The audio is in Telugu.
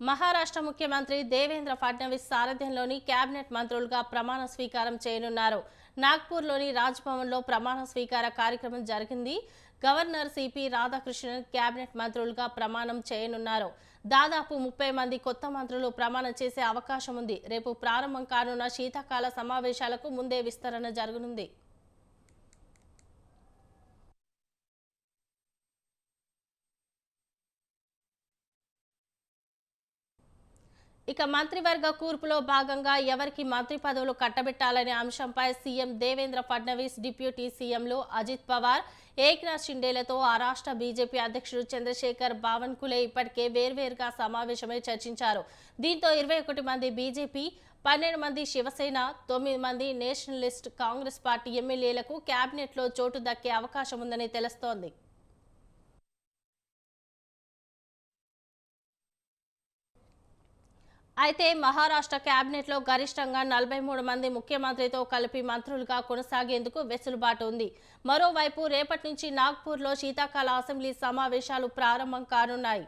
మహారాష్ట్ర ముఖ్యమంత్రి దేవేంద్ర ఫడ్నవీస్ సారథ్యంలోని కేబినెట్ మంత్రులుగా ప్రమాణ స్వీకారం చేయనున్నారు. నాగ్పూర్లోని రాజ్భవన్లో ప్రమాణ స్వీకార కార్యక్రమం జరిగింది. గవర్నర్ సిపి రాధాకృష్ణన్ కేబినెట్ మంత్రులుగా ప్రమాణం చేయనున్నారు. దాదాపు ముప్పై మంది కొత్త మంత్రులు ప్రమాణం చేసే అవకాశం ఉంది. రేపు ప్రారంభం కానున్న శీతాకాల సమావేశాలకు ముందే విస్తరణ జరగనుంది. ఇక మంత్రివర్గ కూర్పులో భాగంగా ఎవరికి మంత్రి పదవులు కట్టబెట్టాలనే అంశంపై సీఎం దేవేంద్ర ఫడ్నవీస్ డిప్యూటీ సీఎంలు అజిత్ పవార్ ఏక్నాథ్ షిండేలతో ఆ రాష్ట్ర బీజేపీ అధ్యక్షుడు చంద్రశేఖర్ బావన్కులే ఇప్పటికే వేర్వేరుగా సమావేశమై చర్చించారు. దీంతో ఇరవై ఒకటి మంది బీజేపీ పన్నెండు మంది శివసేన తొమ్మిది మంది నేషనలిస్ట్ కాంగ్రెస్ పార్టీ ఎమ్మెల్యేలకు కేబినెట్లో చోటు దక్కే అవకాశం ఉందని తెలుస్తోంది. అయితే మహారాష్ట్ర కేబినెట్లో గరిష్టంగా నలభై మూడు మంది ముఖ్యమంత్రితో కలిపి మంత్రులుగా కొనసాగేందుకు వెసులుబాటు ఉంది. మరోవైపు రేపటి నుంచి నాగ్పూర్లో శీతాకాల అసెంబ్లీ సమావేశాలు ప్రారంభం కానున్నాయి.